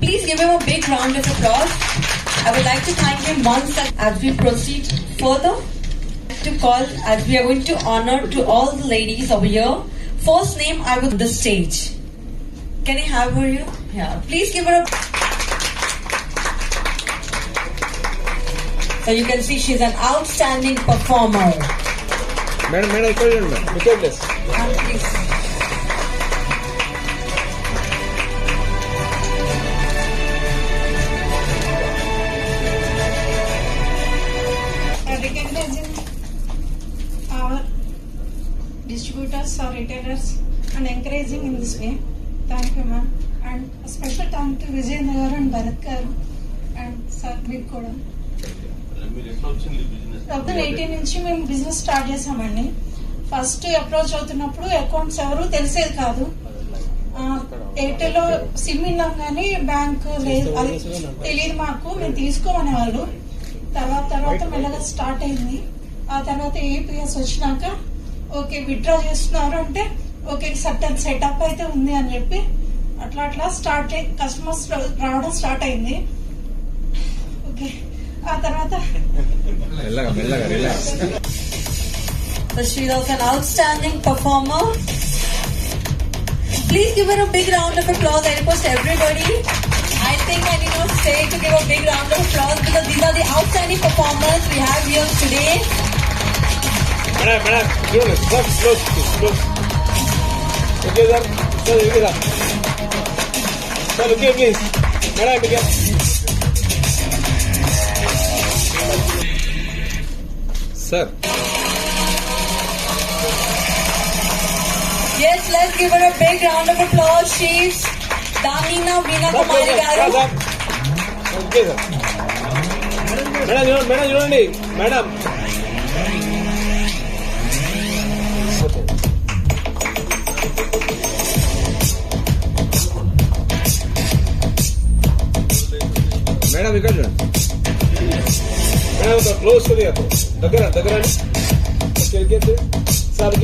Please give him a big round of applause. I would like to thank him once as we proceed further to call, as we are going to honor to all the ladies over here. First name, I would the stage. Can I have her here? Yeah. Please give her a. So you can see she's an outstanding performer. Madam, madam, I call you, madam. Please. Distributors or retailers and encouraging in this way. Thank you, ma'am. And a special thank to Vijay Nagar and Bharat garu and sir మీకు కూడా two thousand eighteen నుంచి మేము business start చేసామండి first approach అవుతున్నప్పుడు accounts ఎవరు తెలిసేది కాదు. ఎయిర్టెల్లో SIM విన్నాం కానీ బ్యాంక్ లేదు. అది తెలియదు మాకు. మేము తీసుకోమనే వాళ్ళు తర్వాత తర్వాత మెల్లగా స్టార్ట్ అయింది. ఆ తర్వాత ఏపీఎస్ వచ్చినాక ఓకే విత్డ్రా చేస్తున్నారు అంటే ఓకే సర్టన్ సెటప్ అయితే ఉంది అని చెప్పి అట్లా అట్లా స్టార్ట్ అయ్యి కస్టమర్స్ రావడం స్టార్ట్ అయింది. ఓకే ఆ తర్వాత షీ ఒక outstanding performer please give our big round of applause I everybody I think I know stay to give a big round of applause because these are the outstanding performers we have your today Pará, pará. Me sale. Sale. Pará, me queda. Sir. Yes, let's give her a big round of applause. She's Damina Veena Kumari Garu. Okay, sir. Madam, madam, madam. Madam ఇక్కడ చూడండి. Madam ఒక close కొద్దిగా దగ్గర దగ్గర okay okay sir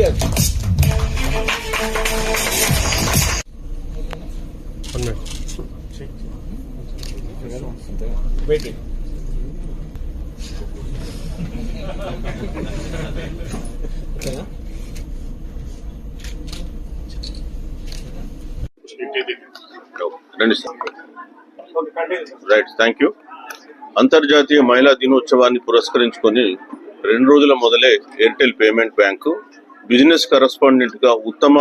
రండి sir right thank you అంతర్జాతీయ మహిళా దినోత్సవాన్ని పురస్కరించుకొని రెండు రోజుల మొదలే ఎయిర్టెల్ పేమెంట్ బ్యాంకు బిజినెస్ కరస్పాండెంట్గా ఉత్తమ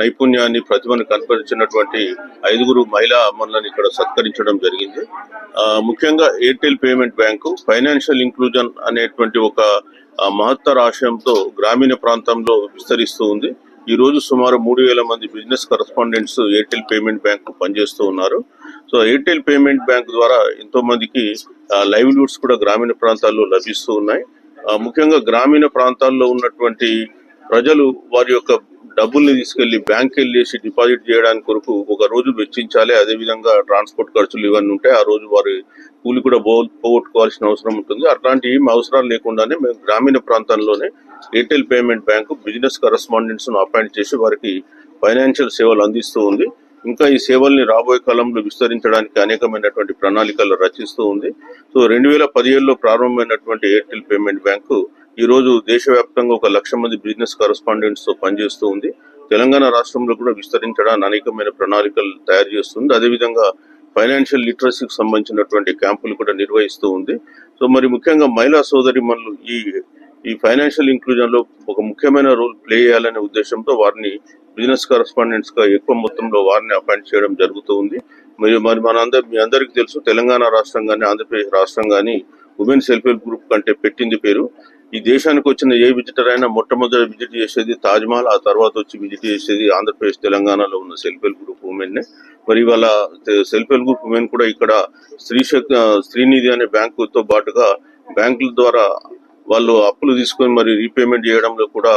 నైపుణ్యాన్ని ప్రతిభను కనపరిచినటువంటి ఐదుగురు మహిళా అమ్మలను ఇక్కడ సత్కరించడం జరిగింది. ముఖ్యంగా Airtel payment bank financial inclusion అనేటువంటి ఒక మహత్తర ఆశయంతో గ్రామీణ ప్రాంతంలో విస్తరిస్తూ ఉంది. ఈ రోజు సుమారు మూడు వేల మంది business correspondents Airtel payment bank పనిచేస్తూ ఉన్నారు. సో ఎయిర్టెల్ పేమెంట్ బ్యాంక్ ద్వారా ఎంతో మందికి లైవ్లీహుడ్స్ కూడా గ్రామీణ ప్రాంతాల్లో లభిస్తూ ఉన్నాయి. ముఖ్యంగా గ్రామీణ ప్రాంతాల్లో ఉన్నటువంటి ప్రజలు వారి యొక్క డబ్బుల్ని తీసుకెళ్ళి బ్యాంక్ వెళ్ళేసి డిపాజిట్ చేయడానికి కొరకు ఒక రోజు వెచ్చించాలి. అదేవిధంగా ట్రాన్స్పోర్ట్ ఖర్చులు ఇవన్నీ ఉంటాయి ఆ రోజు వారి కూలి కూడా పోగొట్టుకోవాల్సిన అవసరం ఉంటుంది. అట్లాంటి ఏం అవసరాలు లేకుండానే మేము గ్రామీణ ప్రాంతంలోనే ఎయిర్టెల్ పేమెంట్ బ్యాంకు బిజినెస్ కరస్పాండెంట్స్ను అపాయింట్ చేసి వారికి ఫైనాన్షియల్ సేవలు అందిస్తూ ఉంది. ఇంకా ఈ సేవల్ని రాబోయే కాలంలో విస్తరించడానికి అనేకమైనటువంటి ప్రణాళికలు రచిస్తూ ఉంది. సో రెండు వేల పదిహేడులో ప్రారంభమైనటువంటి ఎయిర్టెల్ పేమెంట్ బ్యాంకు ఈ రోజు దేశవ్యాప్తంగా ఒక లక్ష మంది బిజినెస్ కరస్పాండెంట్స్తో పనిచేస్తూ ఉంది. తెలంగాణ రాష్ట్రంలో కూడా విస్తరించడానికి అనేకమైన ప్రణాళికలు తయారు చేస్తుంది. అదేవిధంగా ఫైనాన్షియల్ లిటరసీకి సంబంధించినటువంటి క్యాంపులు కూడా నిర్వహిస్తూ ఉంది. సో మరి ముఖ్యంగా మహిళా సోదరి ఈ ఈ ఫైనాన్షియల్ ఇంక్లూజన్లో ఒక ముఖ్యమైన రోల్ ప్లే చేయాలనే ఉద్దేశంతో వారిని బిజినెస్ కరస్పాండెంట్స్గా ఎక్కువ మొత్తంలో వారిని అపాయింట్ చేయడం జరుగుతూ ఉంది. మరి మరి మన అందరి మీ అందరికీ తెలుసు తెలంగాణ రాష్ట్రం కానీ ఆంధ్రప్రదేశ్ రాష్ట్రం కానీ ఉమెన్ సెల్ఫ్ హెల్ప్ గ్రూప్ కంటే పెట్టింది పేరు. ఈ దేశానికి వచ్చిన ఏ విజిటర్ అయినా మొట్టమొదటి విజిట్ చేసేది తాజ్ మహల్ ఆ తర్వాత వచ్చి విజిట్ చేసేది ఆంధ్రప్రదేశ్ తెలంగాణలో ఉన్న సెల్ఫ్ హెల్ప్ గ్రూప్ ఉమెన్ మరి ఇవాళ సెల్ఫ్ హెల్ప్ గ్రూప్ ఉమెన్ కూడా ఇక్కడ స్త్రీ శక్తి శ్రీనిధి అనే బ్యాంకుతో పాటుగా బ్యాంకుల ద్వారా వాళ్ళు అప్పులు తీసుకొని మరి రీపేమెంట్ చేయడంలో కూడా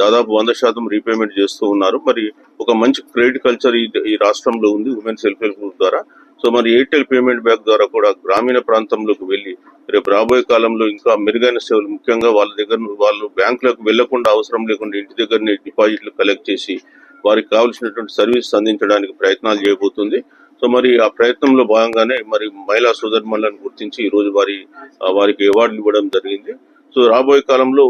దాదాపు వంద శాతం రీపేమెంట్ చేస్తూ ఉన్నారు. మరి ఒక మంచి క్రెడిట్ కల్చర్ ఈ రాష్ట్రంలో ఉంది ఉమెన్ సెల్ఫ్ హెల్ప్ గ్రూప్ ద్వారా. సో మరి ఎయిర్టెల్ పేమెంట్ బ్యాంక్ ద్వారా కూడా గ్రామీణ ప్రాంతంలోకి వెళ్ళి రేపు రాబోయే కాలంలో ఇంకా మెరుగైన సేవలు ముఖ్యంగా వాళ్ళ దగ్గర వాళ్ళు బ్యాంకులకు వెళ్ళకుండా అవసరం లేకుండా ఇంటి దగ్గరనే డిపాజిట్లు కలెక్ట్ చేసి వారికి కావాల్సినటువంటి సర్వీస్ అందించడానికి ప్రయత్నాలు చేయబోతుంది. సో మరి ఆ ప్రయత్నంలో భాగంగానే మరి మహిళా సోదరుమణులను గుర్తించి ఈ రోజు వారి వారికి అవార్డులు ఇవ్వడం జరిగింది. సో రాబోయే కాలంలో